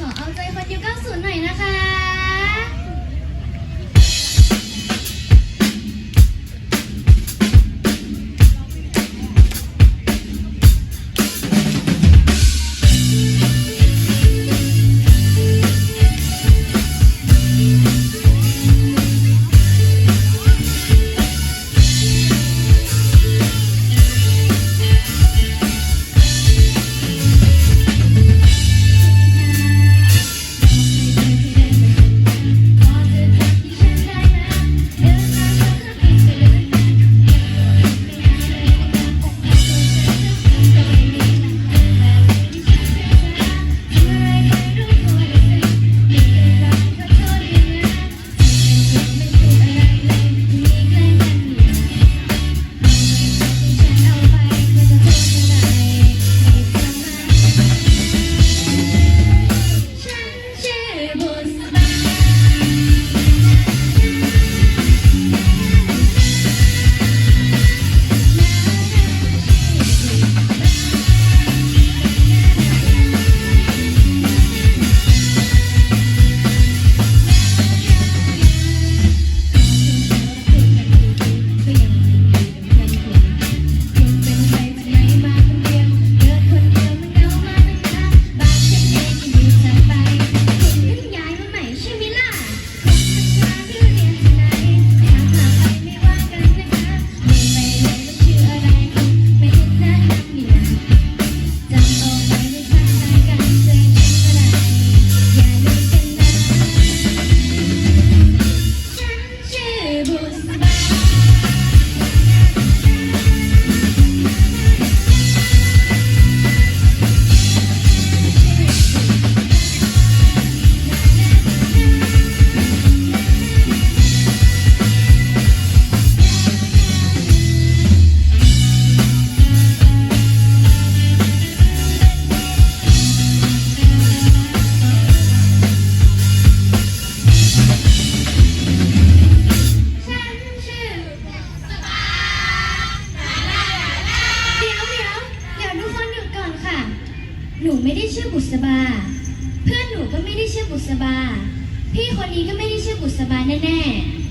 ขอเอาใจคนยุคย์หน่อยนะคะ ไม่ได้ชื่อบุษบา เพื่อนหนูก็ไม่ได้ชื่อบุษบา พี่คนนี้ก็ไม่ได้ชื่อบุษบาแน่ๆ